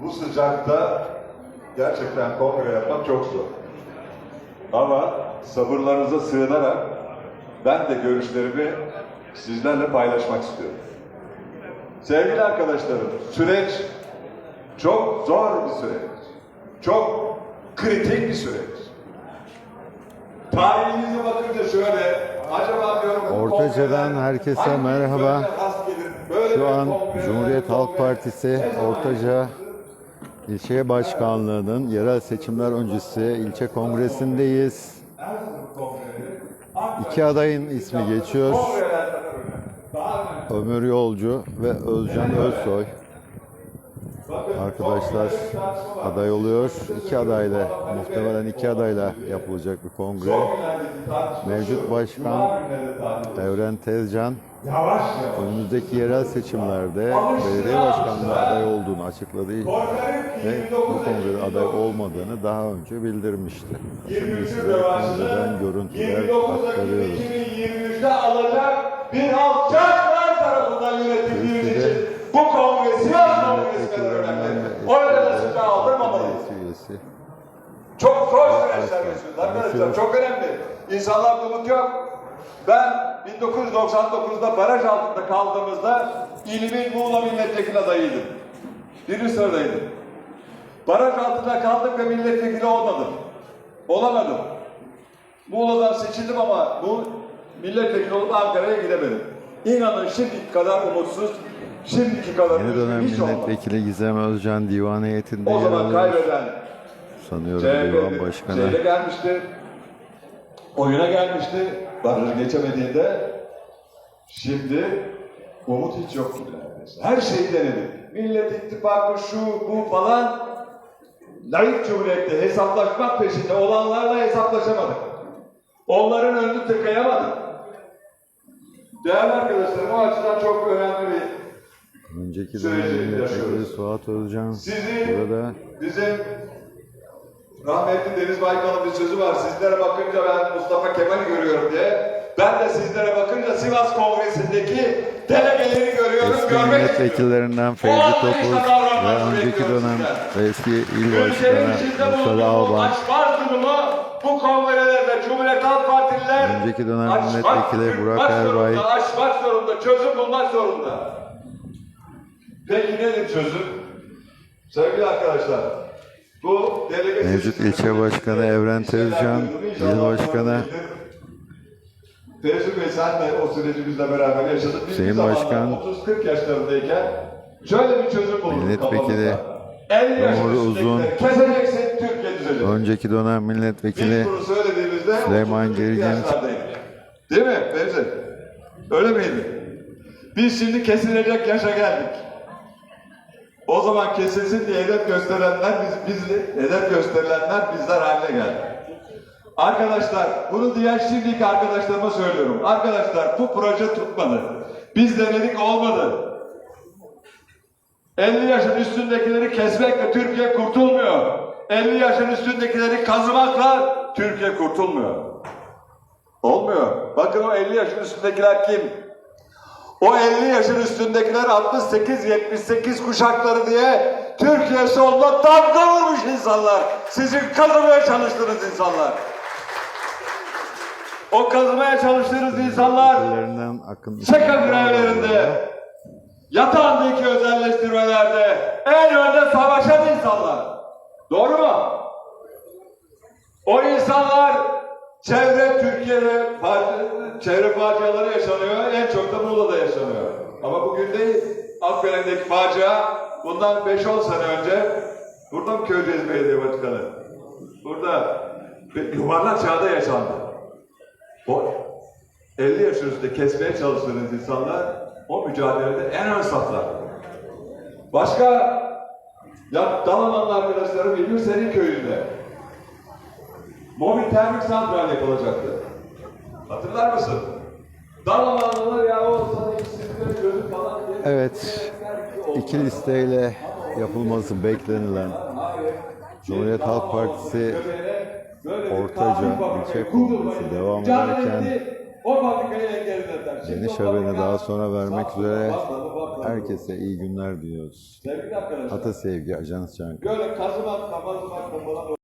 bu sıcakta gerçekten kongre yapmak çok zor. Ama sabırlarınıza sığınarak ben de görüşlerimi sizlerle paylaşmak istiyorum. Sevgili arkadaşlarım, süreç çok zor bir süreç. Çok kritik bir süreç. Tarihinize bakınca şöyle, acaba diyorum... Ortaca'dan herkese merhaba. Şu an Cumhuriyet Halk Partisi Ortaca İlçe Başkanlığı'nın yerel seçimler öncesi ilçe kongresindeyiz. İki adayın ismi geçiyor. Ömür Yolcu ve Özcan Özsoy. Arkadaşlar aday oluyor. İki adayla, muhtemelen iki adayla yapılacak bir kongre. Mevcut başkan. Evren Tezcan önümüzdeki yerel seçimlerde belediye başkanlığı aday olduğunu Kongrenin ve 29 bu kongrede aday olmadığını daha önce bildirmişti. Şimdi 23 size kongreden görüntüler 29 Ekim aktarıyoruz. 2023'te alacak üyesi. Çok zor süreçler yaşıyoruz arkadaşlar. Çok önemli. İnsanlarda umut yok. Ben 1999'da baraj altında kaldığımızda ilimin Muğla milletvekili adayıydım. Birinci sıradaydım. Baraj altında kaldık ve milletvekili olmadım. Olamadım. Muğla'dan seçildim ama bu milletvekili olup Ankara'ya gidemedim. İnanın şimdiki kadar umutsuz, şimdiki kadar Yeni dönem milletvekili Gizem Özcan divan heyetinde O yer zaman alıyor. kaybeden Sanıyorum divan başkanı. şeyle gelmişti. Oyuna gelmişti. Barajı geçemediğinde şimdi umut hiç yok gibi neredeyse. Her şeyi denedik. Millet İttifakı şu bu falan layık cumhuriyette hesaplaşmak peşinde olanlarla hesaplaşamadık. Onların önünü tıkayamadık. Değerli arkadaşlarım o açıdan çok önemli bir Önceki dönem milletvekili. Suat Özcan Sizi burada bizim rahmetli Deniz Baykal'ın bir sözü var. Sizlere bakınca ben Mustafa Kemal'i görüyorum diye. Ben de sizlere bakınca Sivas Kongresi'ndeki delegeleri görüyorum. eski milletvekillerinden Fevzi Topuz ve önceki dönem ve eski il başkanı Mustafa Alban, bu kongrelerde Cumhuriyet Halk Partililer Önceki dönem milletvekili Burak Erbay. aşmak zorunda, çözüm bulmak zorunda. Peki nedir çözüm? Sevgili arkadaşlar, bu delege Mevcut ilçe başkanı Evren Tezcan, il başkanı Fevzi Bey sen de o süreci bizle beraber yaşadın. Biz zamanlar Başkan, 30-40 yaşlarındayken şöyle bir çözüm bulduk Milletvekili kafamızda. 50 yaş Umur Uzun, üstündekileri keseceksin Türkiye düzelir. önceki dönem milletvekili Süleyman 30-40 Gergin. Değil mi Fevzi? Öyle miydi? Biz şimdi kesilecek yaşa geldik. O zaman kesilsin diye hedef gösterenler biz, biz hedef gösterilenler bizler haline geldi. Arkadaşlar bunu diğer şimdiki arkadaşlarıma söylüyorum. Arkadaşlar bu proje tutmadı. Biz denedik olmadı. 50 yaşın üstündekileri kesmekle Türkiye kurtulmuyor. 50 yaşın üstündekileri kazımakla Türkiye kurtulmuyor. Olmuyor. Bakın o 50 yaşın üstündekiler kim? O 50 yaşın üstündekiler 68-78 kuşakları diye Türkiye soluna damga vurmuş insanlar. Sizin kazımaya çalıştığınız insanlar. O kazımaya çalıştığınız insanlar ülkelerinden Akın şaka grevlerinde, yatağındaki özelleştirmelerde en önde savaşan insanlar. Doğru mu? O insanlar çevre Türkiye'de çevre faciaları yaşanıyor, en çok da Muğla'da yaşanıyor. Ama bugün değil, Akbelen'deki facia bundan 5-10 sene önce burada mı Köyceğiz Belediye Başkanı? Burada yuvarlak çağda yaşandı. O 50 yaş üstünde kesmeye çalıştığınız insanlar o mücadelede en ön saflar. Başka ya Dalamanlı arkadaşlarım biliyor senin köyünde. Mobil termik santral yapılacaktı. Hatırlar mısın? Dalamanlılar ya o sana ikisini gözü falan diye. Evet, iki listeyle yapılması beklenilen Cumhuriyet Halk Partisi Ortaca ilçe kongresi devam ederken o haberini daha sonra vermek üzere herkese iyi günler diliyoruz. Ata Sevgi Ajans Çankaya.